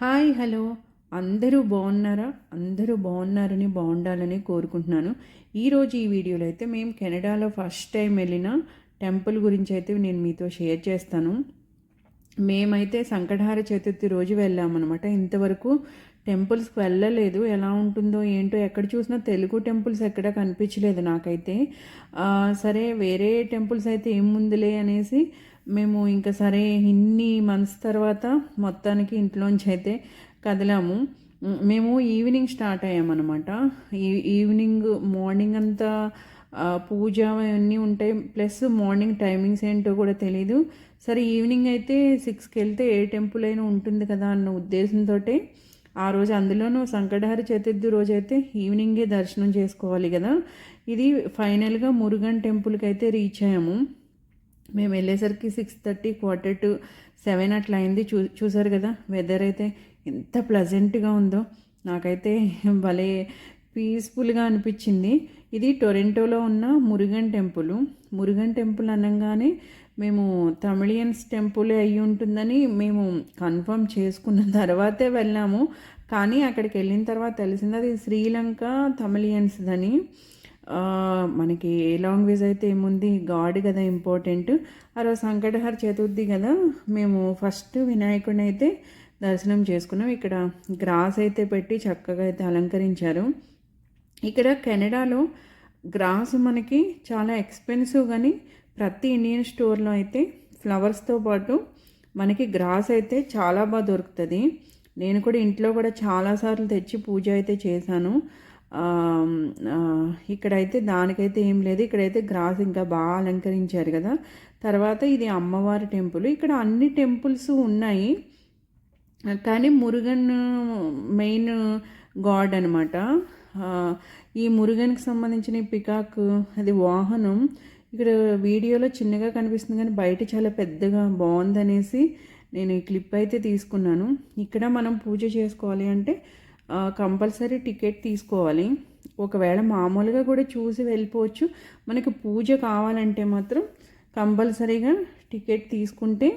Hi hello. అందరూ బాగున్నారా? అందరూ బాగున్నారని బాగుండాలని కోరుకుంటున్నాను. ఈరోజు ఈ వీడియోలో అయితే మేము కెనడాలో ఫస్ట్ టైం వెళ్ళిన టెంపుల్ గురించి అయితే నేను మీతో షేర్ చేస్తాను. మేమైతే సంకటహార చతుర్థి రోజు వెళ్ళామన్నమాట. ఇంతవరకు టెంపుల్స్కి వెళ్ళలేదు. ఎలా ఉంటుందో ఏంటో ఎక్కడ చూసినా తెలుగు టెంపుల్స్ ఎక్కడ కనిపించలేదు నాకైతే. సరే వేరే టెంపుల్స్ అయితే ఏముందిలే అనేసి మేము ఇంకా సరే ఇన్ని మంత్స్ తర్వాత మొత్తానికి ఇంట్లోంచి అయితే కదిలాము. మేము ఈవినింగ్ స్టార్ట్ అయ్యామన్నమాట. ఈ ఈవినింగ్ మార్నింగ్ అంతా పూజ అవన్నీ ఉంటాయి. ప్లస్ మార్నింగ్ టైమింగ్స్ ఏంటో కూడా తెలీదు. సరే ఈవినింగ్ అయితే సిక్స్కి వెళ్తే ఏ టెంపుల్ అయినా ఉంటుంది కదా అన్న ఉద్దేశంతో ఆ రోజు అందులోనూ సంకటహార చతుర్థి రోజు అయితే ఈవినింగే దర్శనం చేసుకోవాలి కదా. ఇది ఫైనల్గా మురుగన్ టెంపుల్కి అయితే రీచ్ అయ్యాము. మేము వెళ్ళేసరికి six thirty quarter to seven అట్లా అయింది. చూ చూసారు కదా వెదర్ అయితే ఎంత ప్లజెంట్గా ఉందో. నాకైతే భలే పీస్ఫుల్గా అనిపించింది. ఇది టొరెంటోలో ఉన్న మురుగన్ టెంపుల్. మురుగన్ టెంపుల్ అనగానే మేము తమిళియన్స్ టెంపుల్ అయి ఉంటుందని మేము కన్ఫర్మ్ చేసుకున్న తర్వాతే వెళ్ళాము. కానీ అక్కడికి వెళ్ళిన తర్వాత తెలిసింది అది శ్రీలంక తమిళియన్స్దని. మనకి ఏ లాంగ్వేజ్ అయితే ఏముంది? గాడ్ కదా ఇంపార్టెంట్. ఆ రోజు సంకటహర చతుర్థి కదా. మేము ఫస్ట్ వినాయకుడిని అయితే దర్శనం చేసుకున్నాం. ఇక్కడ గ్రాస్ అయితే పెట్టి చక్కగా అయితే అలంకరించారు. ఇక్కడ కెనడాలో గ్రాస్ మనకి చాలా ఎక్స్పెన్సివ్ కానీ ప్రతి ఇండియన్ స్టోర్లో అయితే ఫ్లవర్స్తో పాటు మనకి గ్రాస్ అయితే చాలా బాగా దొరుకుతుంది. నేను కూడా ఇంట్లో కూడా చాలాసార్లు తెచ్చి పూజ అయితే చేశాను. ఇక్కడైతే దానికైతే ఏం లేదు. ఇక్కడైతే గ్రాస్ ఇంకా బాగా అలంకరించారు కదా. తర్వాత ఇది అమ్మవారి టెంపుల్. ఇక్కడ అన్ని టెంపుల్స్ ఉన్నాయి. కానీ మురుగన్ మెయిన్ గాడ్ అనమాట ఈ మురుగన్కి సంబంధించిన పికాక్ అది వాహనం ఇక్కడ వీడియోలో చిన్నగా కనిపిస్తుంది కానీ బయట చాలా పెద్దగా బాగుందనేసి నేను ఈ క్లిప్ అయితే తీసుకున్నాను. ఇక్కడ మనం పూజ చేసుకోవాలి అంటే కంపల్సరీ టికెట్ తీసుకోవాలి. ఒకవేళ మామూలుగా కూడా చూసి వెళ్ళిపోవచ్చు. మనకి పూజ కావాలంటే మాత్రం కంపల్సరీగా టికెట్ తీసుకుంటే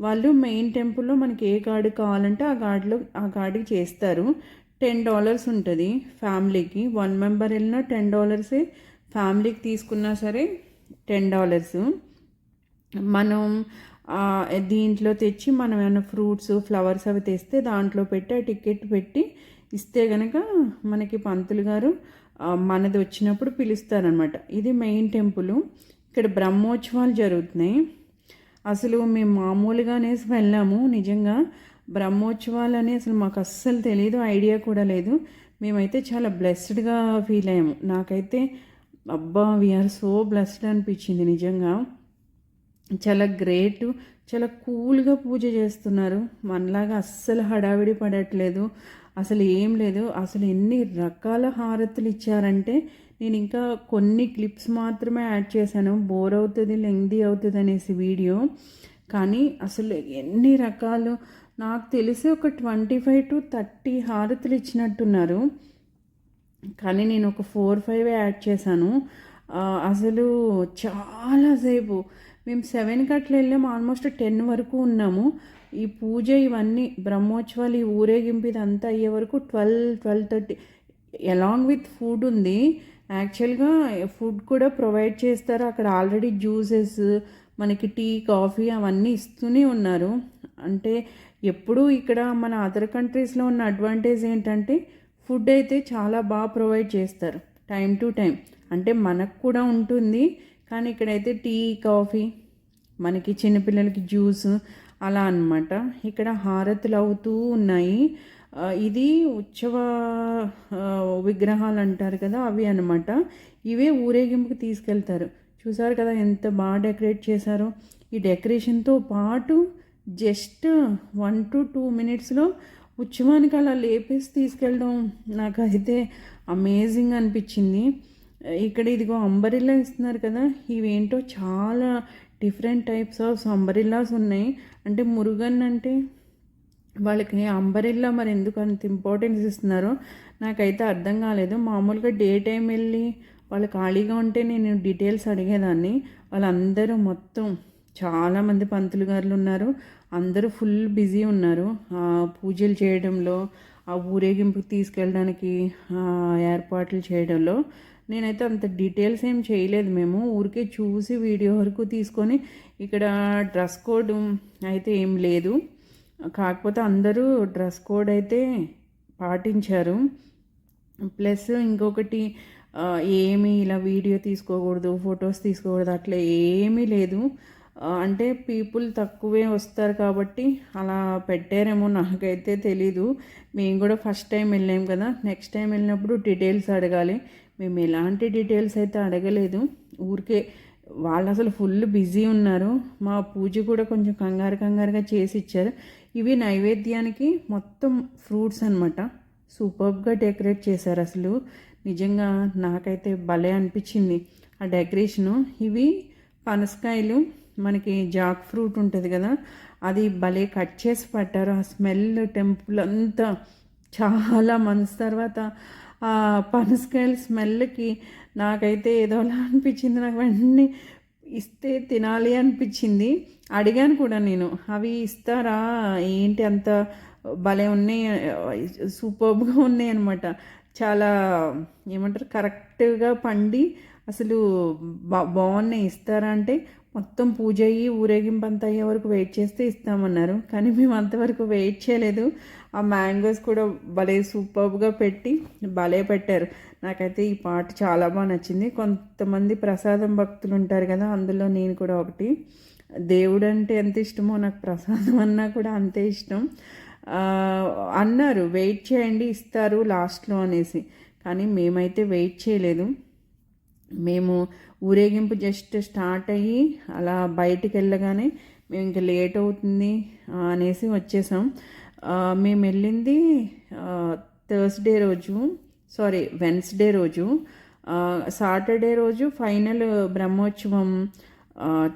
వాళ్ళు మెయిన్ టెంపుల్లో మనకి ఏ గాడు కావాలంటే ఆ గార్డులో ఆ గాడికి చేస్తారు. టెన్ డాలర్స్ ఉంటుంది ఫ్యామిలీకి. వన్ మెంబర్ వెళ్ళినా టెన్ డాలర్సే. ఫ్యామిలీకి తీసుకున్నా సరే టెన్ డాలర్స్. మనం దీంట్లో తెచ్చి మనం ఏమైనా ఫ్రూట్స్ ఫ్లవర్స్ అవి తెస్తే దాంట్లో పెట్టి ఆ టికెట్ పెట్టి ఇస్తే గనక మనకి పంతులు గారు మనది వచ్చినప్పుడు పిలుస్తారనమాట ఇది మెయిన్ టెంపుల్. ఇక్కడ బ్రహ్మోత్సవాలు జరుగుతున్నాయి. అసలు మేము మామూలుగా అనేసి వెళ్ళాము. నిజంగా బ్రహ్మోత్సవాలు అని అసలు మాకు అస్సలు తెలియదు ఐడియా కూడా లేదు. మేమైతే చాలా బ్లెస్డ్గా ఫీల్ అయ్యాము. నాకైతే అబ్బా వీఆర్ సో బ్లెస్డ్ అనిపించింది నిజంగా. చాలా గ్రేట్ చాలా కూల్గా పూజ చేస్తున్నారు. మనలాగా అస్సలు హడావిడి పడట్లేదు. అసలు ఏం లేదు. అసలు ఎన్ని రకాల హారతులు ఇచ్చారంటే నేను ఇంకా కొన్ని క్లిప్స్ మాత్రమే యాడ్ చేశాను. బోర్ అవుతుంది లెంగ్దీ అవుతుంది అనేసి వీడియో. కానీ అసలు ఎన్ని రకాలు నాకు తెలిసి ఒక ట్వంటీ ఫైవ్ టు థర్టీ హారతులు ఇచ్చినట్టున్నారు. కానీ నేను ఒక ఫోర్ ఫైవ్ యాడ్ చేశాను. అసలు చాలాసేపు మేము సెవెన్కి అట్లా వెళ్ళాము ఆల్మోస్ట్ టెన్ వరకు ఉన్నాము. ఈ పూజ ఇవన్నీ బ్రహ్మోత్సవాలు ఈ ఊరేగింపు ఇదంతా అయ్యే వరకు twelve twelve thirty along with food ఉంది. యాక్చువల్గా ఫుడ్ కూడా ప్రొవైడ్ చేస్తారు. అక్కడ ఆల్రెడీ జ్యూసెస్ మనకి టీ కాఫీ అవన్నీ ఇస్తూనే ఉన్నారు. అంటే ఎప్పుడూ ఇక్కడ మన అదర్ కంట్రీస్లో ఉన్న అడ్వాంటేజ్ ఏంటంటే ఫుడ్ అయితే చాలా బాగా ప్రొవైడ్ చేస్తారు. టైం టు టైం అంటే మనకు కూడా ఉంటుంది కానీ ఇక్కడైతే టీ కాఫీ మనకి చిన్నపిల్లలకి జ్యూస్ అలా అన్నమాట. ఇక్కడ హారతులు అవుతూ ఉన్నాయి. ఇది ఉత్సవ విగ్రహాలు అంటారు కదా అవి అన్నమాట. ఇవే ఊరేగింపుకి తీసుకెళ్తారు. చూసారు కదా ఎంత బాగా డెకరేట్ చేశారో. ఈ డెకరేషన్తో పాటు జస్ట్ వన్ టు టూ మినిట్స్లో ఉత్సవానికి అలా లేపేసి తీసుకెళ్ళడం నాకైతే అమేజింగ్ అనిపించింది. ఇక్కడ ఇదిగో అంబరిల్లా ఇస్తున్నారు కదా ఇవేంటో చాలా డిఫరెంట్ టైప్స్ ఆఫ్ అంబరిల్లాస్ ఉన్నాయి. అంటే మురుగన్ అంటే వాళ్ళకి అంబరిల్లా మరి ఎందుకు అంత ఇంపార్టెన్స్ ఇస్తున్నారో? నాకైతే అర్థం కాలేదు. మామూలుగా డే టైం వెళ్ళి వాళ్ళు ఖాళీగా ఉంటే నేను డీటెయిల్స్ అడిగేదాన్ని. వాళ్ళందరూ మొత్తం చాలామంది పంతులు గారులు ఉన్నారు. అందరూ ఫుల్ బిజీ ఉన్నారు. పూజలు చేయడంలో ఆ ఊరేగింపుకి తీసుకెళ్ళడానికి ఏర్పాట్లు చేయడంలో. నేనైతే అంత డీటెయిల్స్ ఏం చేయలేదు మేము. ఊరికే చూసి వీడియో వరకు తీసుకొని ఇక్కడ డ్రెస్ కోడ్ అయితే ఏం లేదు. కాకపోతే అందరూ డ్రెస్ కోడ్ అయితే పాటించారు. ప్లస్ ఇంకొకటి ఏమీ ఇలా వీడియో తీసుకోకూడదు ఫొటోస్ తీసుకోకూడదు అట్లా ఏమీ లేదు. అంటే పీపుల్ తక్కువే వస్తారు కాబట్టి అలా పెట్టారేమో నాకైతే తెలీదు. మేము కూడా ఫస్ట్ టైం వెళ్ళాం కదా. నెక్స్ట్ టైం వెళ్ళినప్పుడు డీటెయిల్స్ అడగాలి. మేము ఎలాంటి డీటెయిల్స్ అయితే అడగలేదు. ఊరికే వాళ్ళు అసలు ఫుల్ బిజీ ఉన్నారు. మా పూజ కూడా కొంచెం కంగారు కంగారుగా చేసి ఇచ్చారు. ఇవి నైవేద్యానికి మొత్తం ఫ్రూట్స్ అనమాట సూపర్గా డెకరేట్ చేశారు అసలు. నిజంగా నాకైతే భలే అనిపించింది ఆ డెకరేషను ఇవి పనసకాయలు మనకి జాక్ ఫ్రూట్ ఉంటుంది కదా అది భలే కట్ చేసి పట్టారు. ఆ స్మెల్ టెంపుల్ అంతా చాలా మంత్స్ తర్వాత ఆ పనసకాయల స్మెల్కి నాకైతే ఏదోలా అనిపించింది. నాకు వెంటనే ఇస్తే తినాలి అనిపించింది. అడిగాను కూడా నేను అవి ఇస్తారా? ఏంటి అంత భలే ఉన్నాయి సూపర్గా ఉన్నాయి అనమాట చాలా ఏమంటారు కరెక్ట్గా పండి అసలు బా బాగున్నాయి ఇస్తారా అంటే మొత్తం పూజ అయ్యి ఊరేగింపు అంతా అయ్యే వరకు వెయిట్ చేస్తే ఇస్తామన్నారు. కానీ మేము అంతవరకు వెయిట్ చేయలేదు. ఆ మ్యాంగోస్ కూడా భలే సూపర్గా పెట్టి భలే పెట్టారు. నాకైతే ఈ పాట చాలా బాగా నచ్చింది. కొంతమంది ప్రసాదం భక్తులు ఉంటారు కదా అందులో నేను కూడా ఒకటి. దేవుడు అంటే ఎంత ఇష్టమో నాకు ప్రసాదం అన్నా కూడా అంతే ఇష్టం. అన్నారు వెయిట్ చేయండి ఇస్తారు లాస్ట్లో అనేసి. కానీ మేమైతే వెయిట్ చేయలేదు. మేము ఊరేగింపు జస్ట్ స్టార్ట్ అయ్యి అలా బయటికి వెళ్ళగానే మేము ఇంకా లేట్ అవుతుంది అనేసి వచ్చేసాం. మేము వెళ్ళింది థర్స్డే రోజు సారీ వెన్స్డే రోజు. సాటర్డే రోజు ఫైనల్ బ్రహ్మోత్సవం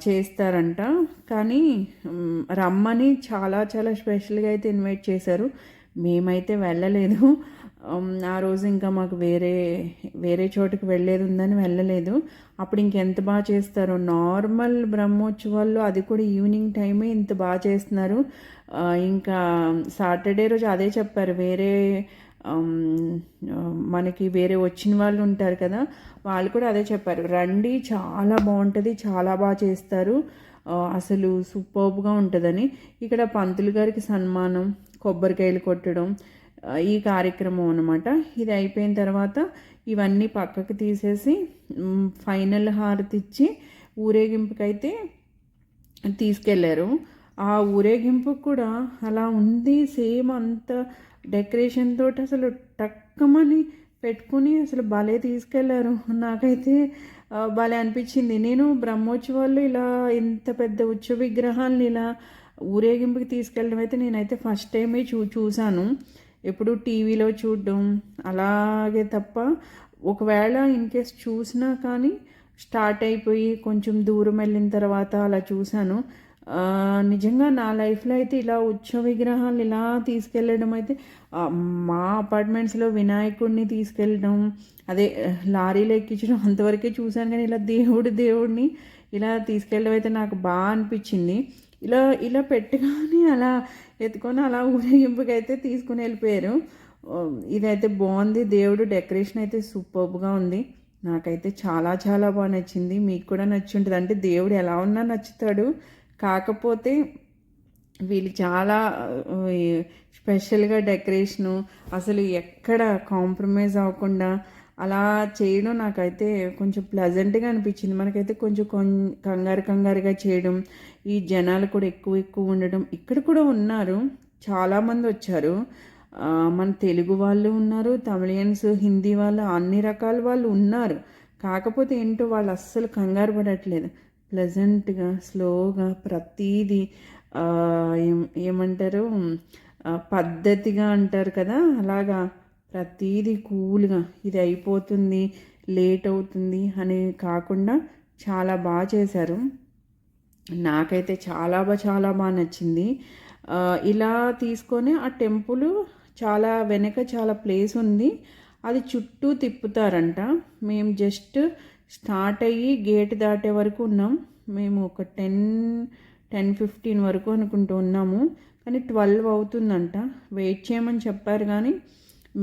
చేస్తారంట. కానీ రమ్మని చాలా చాలా స్పెషల్గా అయితే ఇన్వైట్ చేశారు. మేమైతే వెళ్ళలేదు. ఆ రోజు ఇంకా మాకు వేరే వేరే చోటుకి వెళ్ళేది ఉందని వెళ్ళలేదు. అప్పుడు ఇంకెంత బాగా చేస్తారో నార్మల్ బ్రహ్మోత్సవాల్లో అది కూడా ఈవినింగ్ టైమే ఇంత బాగా చేస్తున్నారు. ఇంకా సాటర్డే రోజు అదే చెప్పారు వేరే మనకి వేరే వచ్చిన వాళ్ళు ఉంటారు కదా వాళ్ళు కూడా అదే చెప్పారు. రండి చాలా బాగుంటుంది చాలా బాగా చేస్తారు. అసలు సూపర్బ్గా ఉంటుందని. ఇక్కడ పంతులు గారికి సన్మానం కొబ్బరికాయలు కొట్టడం ఈ కార్యక్రమం అనమాట ఇది అయిపోయిన తర్వాత ఇవన్నీ పక్కకు తీసేసి ఫైనల్ హారతి ఇచ్చి ఊరేగింపుకైతే తీసుకెళ్ళారు. ఆ ఊరేగింపు కూడా అలా ఉంది సేమ్ అంత డెకరేషన్ తోటి అసలు టక్కమని పెట్టుకుని అసలు భలే తీసుకెళ్ళారు. నాకైతే భలే అనిపించింది. నేను బ్రహ్మోత్సవాల్లో ఇలా ఇంత పెద్ద ఉత్సవ విగ్రహాలను ఇలా ఊరేగింపుకి తీసుకెళ్ళడం అయితే నేనైతే ఫస్ట్ టైమే చూ చూశాను. ఎప్పుడు టీవీలో చూడడం అలాగే తప్ప ఒకవేళ ఇన్ కేస్ చూసినా కానీ స్టార్ట్ అయిపోయి కొంచెం దూరం వెళ్ళిన తర్వాత అలా చూశాను. నిజంగా నా లైఫ్లో అయితే ఇలా ఉత్సవ విగ్రహాలు ఇలా తీసుకెళ్ళడం అయితే మా అపార్ట్మెంట్స్లో వినాయకుడిని తీసుకెళ్ళడం అదే లారీలో ఎక్కించడం అంతవరకే చూశాను. కానీ ఇలా దేవుడు దేవుడిని ఇలా తీసుకెళ్ళడం అయితే నాకు బాగా అనిపించింది. ఇలా ఇలా పెట్టుకొని అలా ఎత్తుకొని అలా ఊరేగింపుకైతే తీసుకుని వెళ్ళిపోయారు. ఇదైతే బాగుంది. దేవుడు డెకరేషన్ అయితే సూపర్గా ఉంది. నాకైతే చాలా చాలా బాగా నచ్చింది. మీకు కూడా నచ్చి ఉంటుంది. అంటే దేవుడు ఎలా ఉన్నా నచ్చుతాడు. కాకపోతే వీళ్ళు చాలా స్పెషల్గా డెకరేషను అసలు ఎక్కడ కాంప్రమైజ్ అవ్వకుండా అలా చేయడం నాకైతే కొంచెం ప్లెజెంట్గా అనిపించింది. మనకైతే కొంచెం కొం- కంగారు కంగారుగా చేయడం ఈ జనాలు కూడా ఎక్కువ ఎక్కువ ఉండడం ఇక్కడ కూడా ఉన్నారు. చాలామంది వచ్చారు. మన తెలుగు వాళ్ళు ఉన్నారు తమిళియన్స్ హిందీ వాళ్ళు అన్ని రకాల వాళ్ళు ఉన్నారు. కాకపోతే ఏంటో వాళ్ళు అస్సలు కంగారు పడట్లేదు. ప్లెజెంట్గా స్లోగా ప్రతీది ఏం ఏమంటారు? పద్ధతిగా అంటారు కదా అలాగా. ప్రతీది కూల్గా ఇది అయిపోతుంది లేట్ అవుతుంది అని కాకుండా చాలా బాగా చేశారు. నాకైతే చాలా బాగా చాలా బాగా నచ్చింది. ఇలా తీసుకొని ఆ టెంపుల్ చాలా వెనక చాలా ప్లేస్ ఉంది. అది చుట్టూ తిప్పుతారంట. మేము జస్ట్ స్టార్ట్ అయ్యి గేట్ దాటే వరకు ఉన్నాం. మేము ఒక టెన్ టెన్ ఫిఫ్టీన్ వరకు అనుకుంటూ ఉన్నాము. కానీ ట్వెల్వ్ అవుతుందంట. వెయిట్ చేయమని చెప్పారు కానీ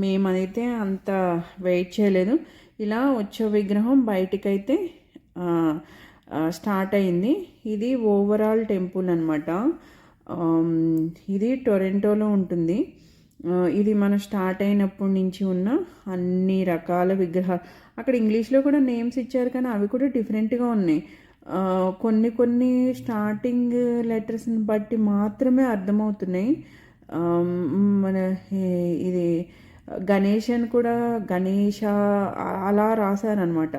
మేమైతే అంత వెయిట్ చేయలేదు. ఇలా వచ్చే విగ్రహం బయటికైతే స్టార్ట్ అయింది. ఇది ఓవరాల్ టెంపుల్ అనమాట ఇది టొరెంటోలో ఉంటుంది. ఇది మనం స్టార్ట్ అయినప్పటి నుంచి ఉన్న అన్ని రకాల విగ్రహాలు. అక్కడ ఇంగ్లీష్లో కూడా నేమ్స్ ఇచ్చారు కానీ అవి కూడా డిఫరెంట్గా ఉన్నాయి. కొన్ని కొన్ని స్టార్టింగ్ లెటర్స్ని బట్టి మాత్రమే అర్థమవుతున్నాయి. మన ఇది గణేష్ అని కూడా గణేష అలా రాశారనమాట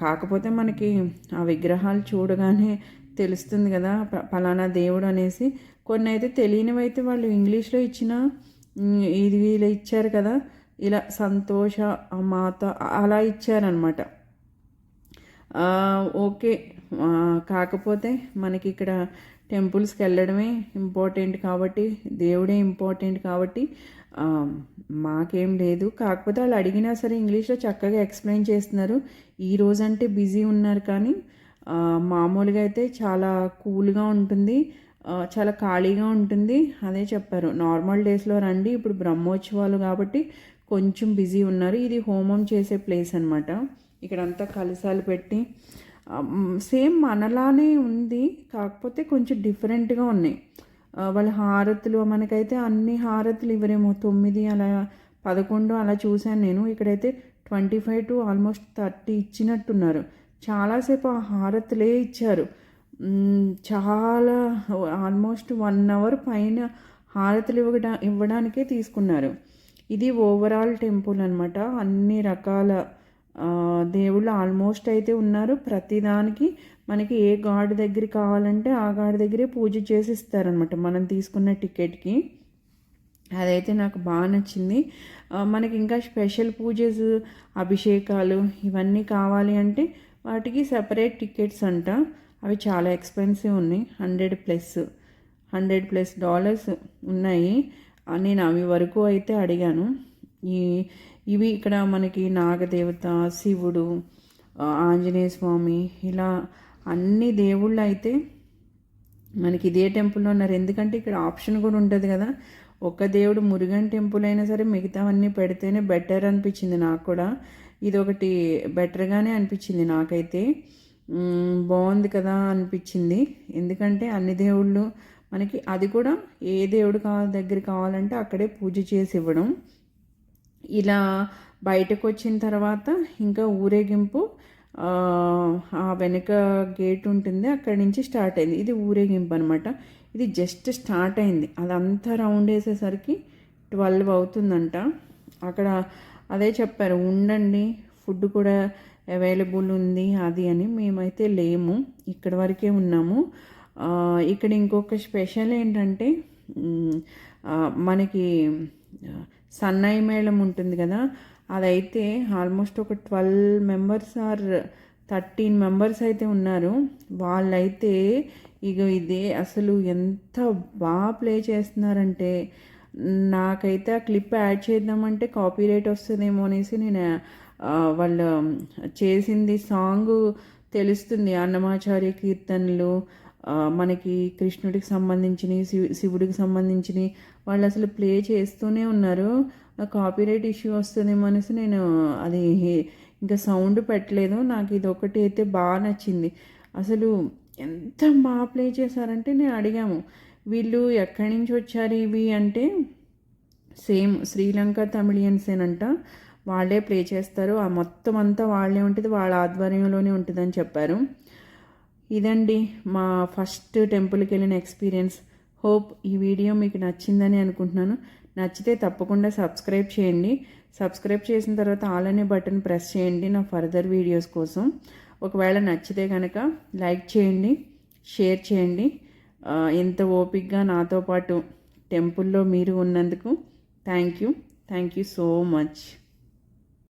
కాకపోతే మనకి ఆ విగ్రహాలు చూడగానే తెలుస్తుంది కదా ఫలానా దేవుడు అనేసి. కొన్ని అయితే తెలియనివి అయితే వాళ్ళు ఇంగ్లీష్లో ఇచ్చిన ఇది వీళ్ళు ఇచ్చారు కదా ఇలా సంతోష మాత అలా ఇచ్చారనమాట ఓకే. కాకపోతే మనకి ఇక్కడ టెంపుల్స్కి వెళ్ళడమే ఇంపార్టెంట్ కాబట్టి దేవుడే ఇంపార్టెంట్ కాబట్టి మాకేం లేదు. కాకపోతే వాళ్ళు అడిగినా సరే ఇంగ్లీష్లో చక్కగా ఎక్స్ప్లెయిన్ చేస్తున్నారు. ఈ రోజంటే బిజీ ఉన్నారు కానీ మామూలుగా అయితే చాలా కూల్గా ఉంటుంది. చాలా ఖాళీగా ఉంటుంది. అదే చెప్పారు. నార్మల్ డేస్లో రండి. ఇప్పుడు బ్రహ్మోత్సవాలు కాబట్టి కొంచెం బిజీ ఉన్నారు. ఇది హోమం చేసే ప్లేస్ అనమాట ఇక్కడంతా కలశాలు పెట్టి సేమ్ మనలానే ఉంది కాకపోతే కొంచెం డిఫరెంట్గా ఉన్నాయి. వాళ్ళ హారతులు మనకైతే అన్ని హారతులు ఇవ్వరేమో తొమ్మిది అలా పదకొండు అలా చూశాను నేను. ఇక్కడైతే twenty five to almost thirty ఇచ్చినట్టున్నారు. చాలాసేపు ఆ హారతులే ఇచ్చారు. చాలా ఆల్మోస్ట్ వన్ అవర్ పైన హారతులు ఇవ్వడా ఇవ్వడానికే తీసుకున్నారు. ఇది ఓవరాల్ టెంపుల్ అనమాట అన్ని రకాల దేవుళ్ళు ఆల్మోస్ట్ అయితే ఉన్నారు. ప్రతిదానికి మనకి ఏ గాడ్ దగ్గర కావాలంటే ఆ గాడ్ దగ్గరే పూజ చేసి ఇస్తారనమాట మనం తీసుకున్న టికెట్కి. అదైతే నాకు బాగా నచ్చింది. మనకి ఇంకా స్పెషల్ పూజస్ అభిషేకాలు ఇవన్నీ కావాలి అంటే వాటికి సపరేట్ టికెట్స్ అంట. అవి చాలా ఎక్స్పెన్సివ్ ఉన్నాయి. Hundred plus hundred plus dollars ఉన్నాయి. నేను అవి వరకు అయితే అడిగాను. ఈ ఇవి ఇక్కడ మనకి నాగదేవత శివుడు ఆంజనేయ స్వామి ఇలా అన్ని దేవుళ్ళు అయితే మనకి ఇదే టెంపుల్లో ఉన్నారు. ఎందుకంటే ఇక్కడ ఆప్షన్ కూడా ఉంటుంది కదా. ఒక్క దేవుడు మురుగన్ టెంపుల్ అయినా సరే మిగతావన్నీ పెడితేనే బెటర్ అనిపించింది నాకు కూడా. ఇది ఒకటి బెటర్గానే అనిపించింది నాకైతే. బాగుంది కదా అనిపించింది. ఎందుకంటే అన్ని దేవుళ్ళు మనకి అది కూడా ఏ దేవుడు కావాలి దగ్గర కావాలంటే అక్కడే పూజ చేసి ఇవ్వడం. ఇలా బయటకు వచ్చిన తర్వాత ఇంకా ఊరేగింపు ఆ వెనక గేట్ ఉంటుంది అక్కడి నుంచి స్టార్ట్ అయింది. ఇది ఊరేగింపు అనమాట ఇది జస్ట్ స్టార్ట్ అయింది. అదంతా రౌండ్ వేసేసరికి ట్వెల్వ్ అవుతుందంట. అక్కడ అదే చెప్పారు ఉండండి ఫుడ్ కూడా అవైలబుల్ ఉంది అది అని మేమైతే లేము ఇక్కడ వరకే ఉన్నాము. ఇక్కడ ఇంకొక స్పెషల్ ఏంటంటే మనకి సన్నాయి మేళం ఉంటుంది కదా అదైతే ఆల్మోస్ట్ ఒక twelve members or thirteen members అయితే ఉన్నారు. వాళ్ళైతే ఇక ఇదే అసలు ఎంత బాగా ప్లే చేస్తున్నారంటే నాకైతే ఆ క్లిప్ యాడ్ చేద్దామంటే కాపీ రైట్ వస్తుందేమో అనేసి నేను వాళ్ళు చేసింది సాంగ్ తెలుస్తుంది. అన్నమాచార్య కీర్తనలు మనకి కృష్ణుడికి సంబంధించినవి శివుడికి సంబంధించినవి వాళ్ళు అసలు ప్లే చేస్తూనే ఉన్నారు. కాపీరైట్ ఇష్యూ వస్తుందేమో అనేసి నేను అది ఇంకా సౌండ్ పెట్టలేదు. నాకు ఇది ఒకటి అయితే బాగా నచ్చింది. అసలు ఎంత బాగా ప్లే చేశారంటే నేను అడిగాము వీళ్ళు ఎక్కడి నుంచి వచ్చారు ఇవి అంటే సేమ్ శ్రీలంక తమిళియన్సేనంట వాళ్ళే ప్లే చేస్తారు. ఆ మొత్తం అంతా వాళ్ళే ఉంటుంది వాళ్ళ ఆధ్వర్యంలోనే ఉంటుందని చెప్పారు. ఇదండి మా ఫస్ట్ టెంపుల్కి వెళ్ళిన ఎక్స్పీరియన్స్. హోప్ ఈ వీడియో మీకు నచ్చిందని అనుకుంటున్నాను. నచ్చితే తప్పకుండా సబ్స్క్రైబ్ చేయండి. సబ్స్క్రైబ్ చేసిన తర్వాత ఆల్ అనే బటన్ ప్రెస్ చేయండి నా ఫర్దర్ వీడియోస్ కోసం. ఒకవేళ నచ్చితే కనుక లైక్ చేయండి షేర్ చేయండి. ఎంత ఓపిక్గా నాతో పాటు టెంపుల్లో మీరు ఉన్నందుకు thank you. Thank you so much.